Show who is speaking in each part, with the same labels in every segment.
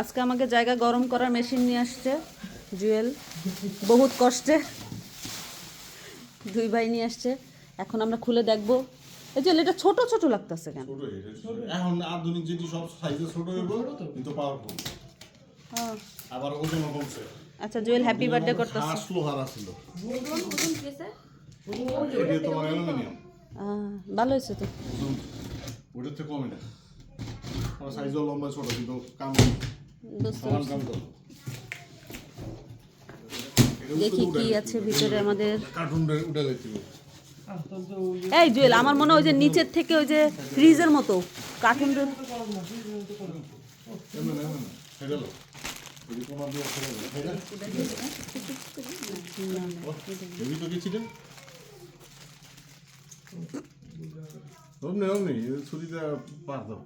Speaker 1: আজকে আমাকে জায়গা গরম করার মেশিন নিয়ে আসছে জুয়েল বহুত কষ্টে দুই ভাই নিয়ে আসছে এখন আমরা খুলে দেখব এই যে এটা ছোট ছোট লাগতেছে কেন
Speaker 2: এখন আধুনিক যেটি সব সাইজে ছোট হইব কিন্তু পাওয়ারফুল
Speaker 1: হ্যাঁ।
Speaker 2: আবার ওজন কমছে
Speaker 1: আচ্ছা জুয়েল হ্যাপি বার্থডে করতেছে
Speaker 2: লোহার ছিল এটা তোমার অ্যালুমিনিয়াম
Speaker 1: ভালো হয়েছে তো
Speaker 2: ওজন ওটার থেকে কমে না আমার সাইজও লম্বা ছোট কিন্তু কাম সমান কাম করো
Speaker 1: দেখি কি আছে ভিতরে আমাদের। এই জুয়েল আমার মনে হয় ওই যে নিচের থেকে ওই যে ফ্রিজের মতো কার্টুন
Speaker 2: ছুরিটা পার দাও।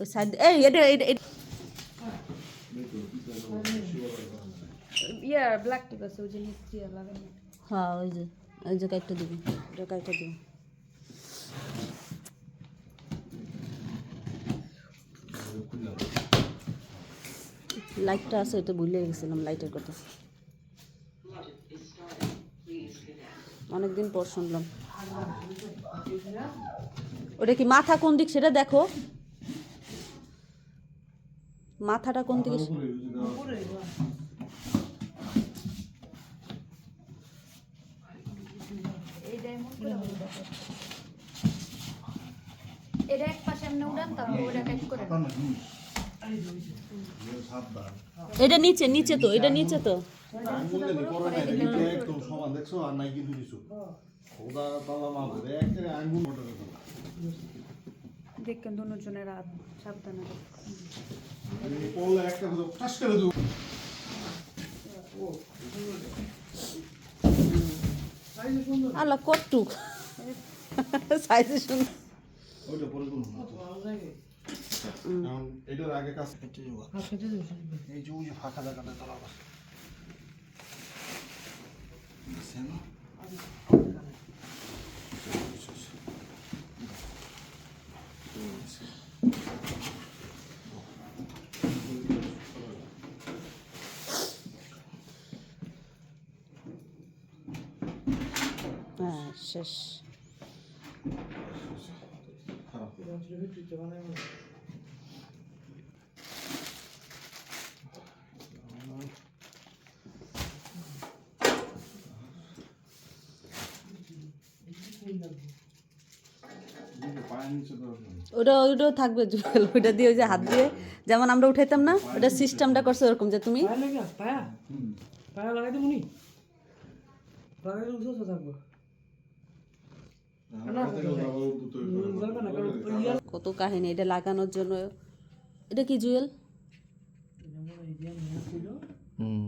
Speaker 1: ওই সাইড এই এটা এটা-
Speaker 3: ইয়া ব্ল্যাক টিপ আছে ওই যে নিচ দিয়ে লাগানো
Speaker 1: হ্যাঁ ওই যে ওই যে কাইটটা দিবি এটা কাইটটা দিবি লাইটটা আছে এটা ভুলে গেছিলাম লাইটের কথা অনেকদিন পর শুনলাম ওটা কি মাথা কোন দিক সেটা দেখো মাথাটা কোন
Speaker 3: করো। এটা এক পাশে এমনি উড়ান তারপর ওটা এক করে
Speaker 1: এটা নিচে নিচে তো এটা নিচে তো।
Speaker 2: দেখছ? আর নাই কিন্তু কিছু। খোদা তালা মা ধরে আঙ্গুল মোটা দেখো
Speaker 3: দেখেন দুজনের হাত সাবধানে
Speaker 1: আল্লাহ কটুক। সাইজে সুন্দর।
Speaker 2: ওইটা পরে করুন এটার আগে কাজ কেটে যাব এই যে ওই ফাঁকা জায়গাটা দাঁড়াবো
Speaker 1: হ্যাঁ শেষ। ওটা, ওইটাও থাকবে, জুয়েল। ওইটা দিয়ে ওই যে হাত দিয়ে, যেমন আমরা উঠাইতাম না ওটা সিস্টেমটা করছে ওরকম যে তুমি
Speaker 4: পায়া
Speaker 2: হাতে করে আবার উঠতে তৈরি করে
Speaker 4: দরকার না
Speaker 2: করে
Speaker 4: কারণ
Speaker 2: দিতে।
Speaker 4: ইয়া
Speaker 1: কত কাহিনী এটা লাগানোর জন্য? এটা কি জুয়েল?
Speaker 2: হুম